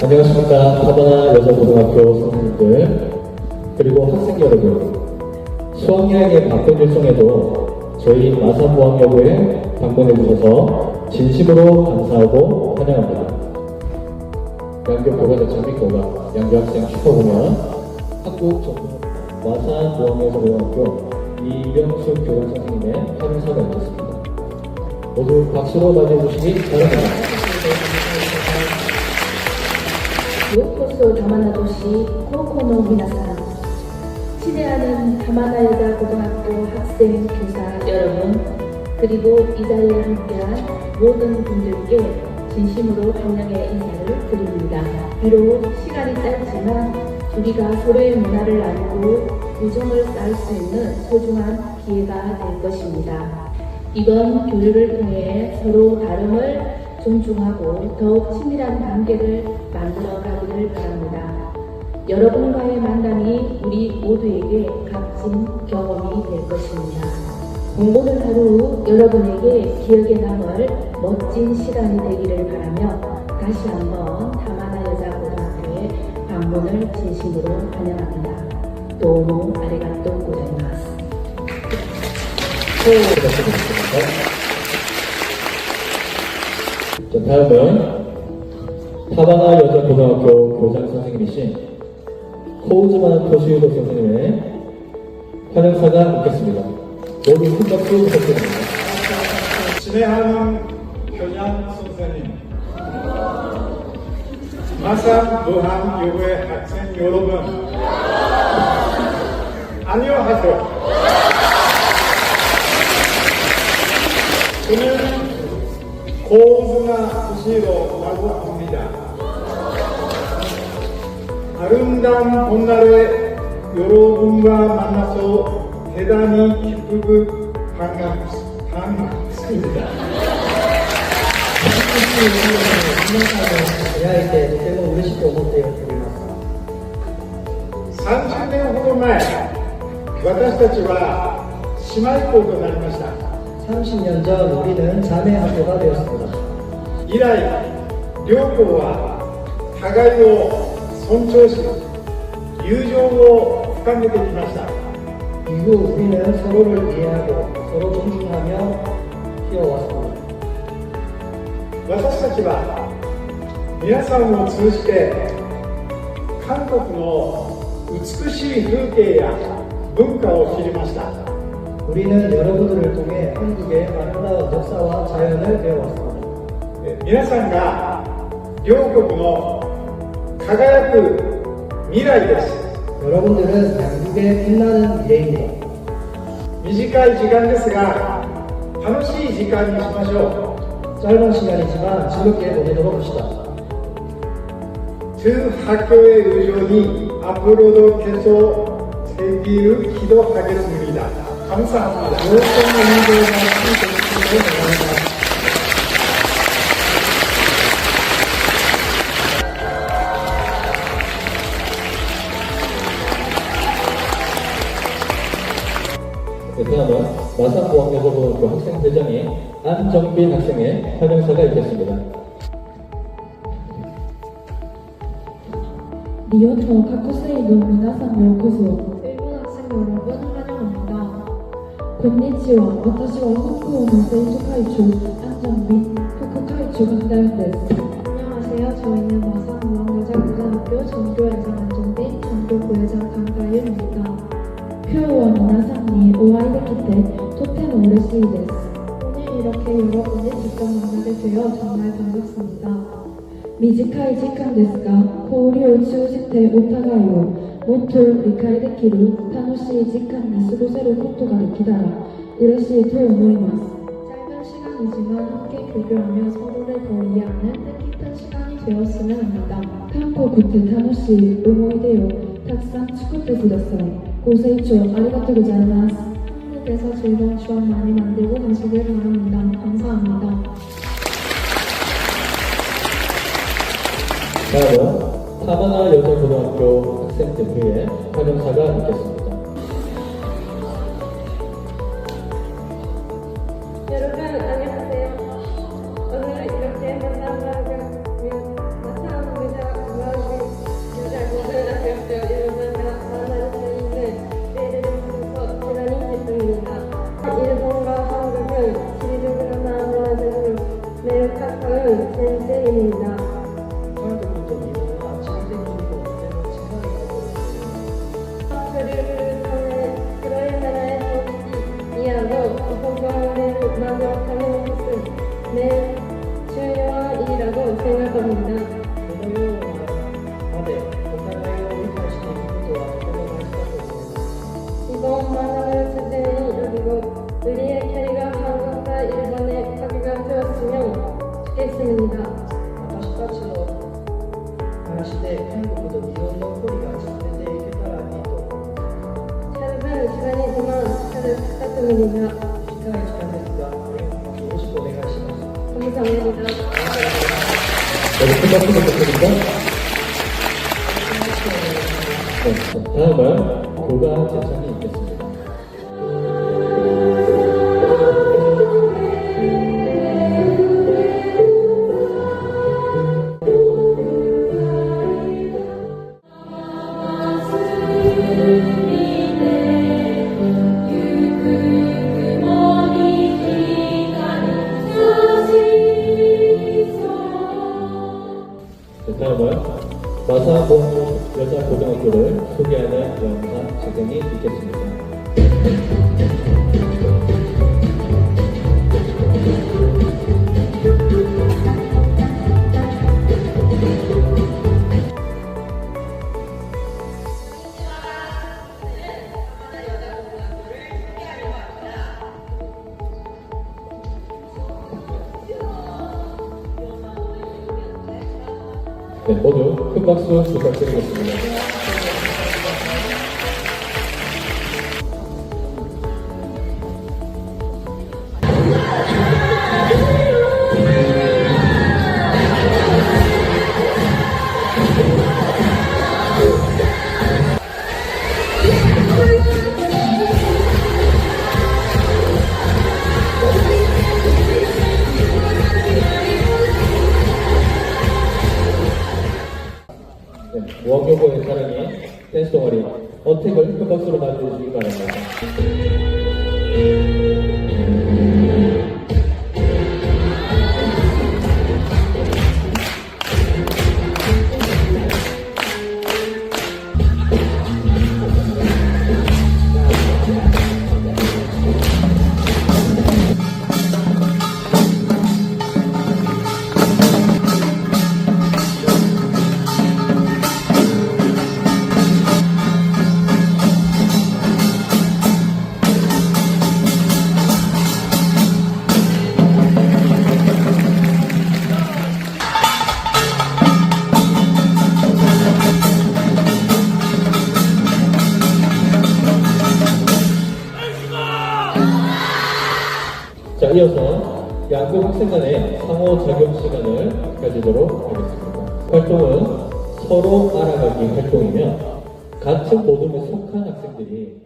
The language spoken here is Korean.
안녕하십니까. 타바나 여자고등학교 선생님들, 그리고 학생 여러분. 수학여행의 바쁜 일정에도 저희 마산무학여고에 방문해 주셔서 진심으로 감사하고 환영합니다. 대학교 고려대 장비고가 양교학생 슈퍼공연 학국 전문 와산보험예술고등학교 이병숙 교장 선생님의 편서를 얹었습니다. 모두 박수로 맞이해주시기 바랍니다. 요코소 다마나 도시 코코노 미나사 시대하는 다마나 여자 고등학교 학생 교사 여러분 그리고 이 자리에 함께한 모든 분들께 진심으로 환영의 인사를 드립니다. 비록 시간이 짧지만 우리가 서로의 문화를 알고 우정을 쌓을 수 있는 소중한 기회가 될 것입니다. 이번 교류를 통해 서로 다름을 존중하고 더욱 친밀한 관계를 만들어 가기를 바랍니다. 여러분과의 만남이 우리 모두에게 값진 경험이 될 것입니다. 오늘 하루 여러분에게 기억에 남을 멋진 시간이 되기를 바라며 다시 한번 다마나 여자고등학교에 방문을 진심으로 환영합니다. 도모 아리가또 고자이마스. 자, 다음은 타바나 여자고등학교 교장 선생님이신 코우즈마 토시우도 선생님의 환영사가 있겠습니다. 모두 큰 박수 부탁드립니다. 진행하는 교장 선생님, 마산 무한 여고의 학생 여러분, 안녕하세요. 저는 고즈나 시로라고 합니다. 아름다운 봄날에 여러분과 만나서 대단히 기쁘고 반갑, 반갑습니다. 出会えてとても嬉しく思っております。 30年ほど前、私たちは姉妹校となりました。 30년 전 우리는 자매 학교가 되었습니다. 以来、両校は互いを尊重し、友情を深めてきました。 이후 우리는 서로를 이해하고 서로 존중하며 키워왔습니다. 私たちは皆さんを通じて韓国の美しい風景や文化を知りました。 우리는 여러분들을 통해 한국의 아름다운 역사와 자연을 배워왔습니다. え皆さんが両国の輝く未来です。 여러분들은 양국의 빛나는 미래입니다. 短い時間ですが楽しい時間にしましょ 짧은 시간이지만 즐겁게 보내도록 합시다. 두 학교의 의존이 앞으로도 계속 되기를 기도하겠습니다. 감사합니다. 대학원 마산보학여고등학교 그 학생회장인 안정빈 학생의 설명서가 있겠습니다. 리오토 카쿠세이도 미나산 요코소 일본 학생 여러분 환영합니다. 곤니치와 와타시와 후쿠오노 세이토카이추 안정빈 후쿠카이추 강다현 데스 안녕하세요. 저희는 마산보학여고등학교 전교회 短い時間ですが交流を通じてお互いをもっと理解できる楽しい時間に過ごせることができたら嬉しいと思います。 짧은 시간이지만 함께 교류하며 서로를 더 이해하는 뜻깊은 시간이 되었으면 합니다. 韓国って楽しい思い出をたくさん作ってください。ご清聴ありがとうございます。 한국에서 즐거운 추억 많이 만들고 가시길 바랍니다. 감사합니다. 다음은 타마나 여자고등학교 학생 대표의 환영사가 있겠습니다. 여러분 시대 한국보다 미워서 꼬리가 시대에 깨달아니도 차르반 시간이 그만 차를 부탁드립니다 시간이 시간입니다. 감사합니다. 여기 끝났습니다 감사합니다. 다음은 교가 제창이 있겠습니다. 마사봉 여자고등학교를 소개하는 영상 재생이 있겠습니다. 네, 모두 큰 박수 부탁드리겠습니다. 네, 무학교고의 사랑이 댄스 동아리 어택을 큰 박수로 맞이해주시기 바랍니다. 이어서 양국 학생 간의 상호 작용 시간을 가지도록 하겠습니다. 활동은 서로 알아가기 활동이며 같은 모둠에 속한 학생들이